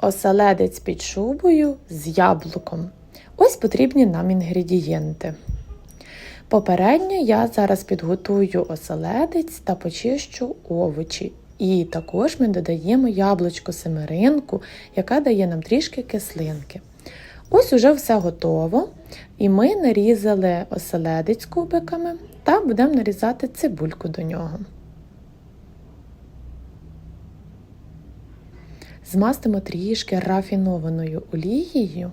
Оселедець під шубою з яблуком. Ось потрібні нам інгредієнти. Попередньо я зараз підготую оселедець та почищу овочі. І також ми додаємо яблучко семеринку, яка дає нам трішки кислинки. Ось уже все готово. І ми нарізали оселедець кубиками та будемо нарізати цибульку до нього. Змастимо трішки рафінованою олією.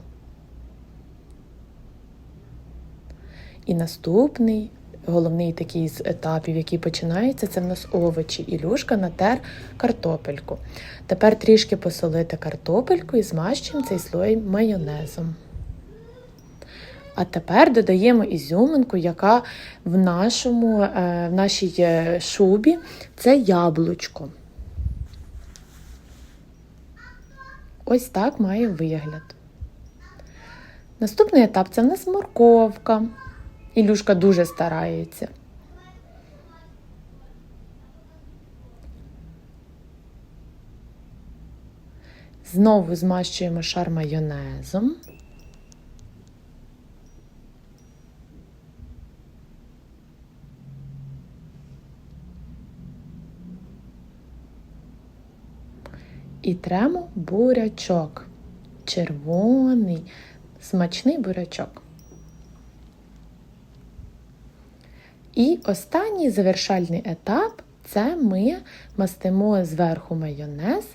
І наступний, головний такий з етапів, який починається, це в нас овочі. Ілюшка натер картопельку. Тепер трішки посолити картопельку і змащуємо цей слой майонезом. А тепер додаємо ізюминку, яка в, нашому, е, в нашій е, шубі це яблучко. Ось так має вигляд. Наступний етап це в нас морковка. Ілюшка дуже старається. Знову змащуємо шар майонезом. І тремо бурячок. Червоний, смачний бурячок. І останній завершальний етап це ми мастимо зверху майонез,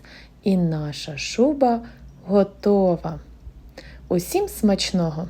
і наша шуба готова. Усім смачного!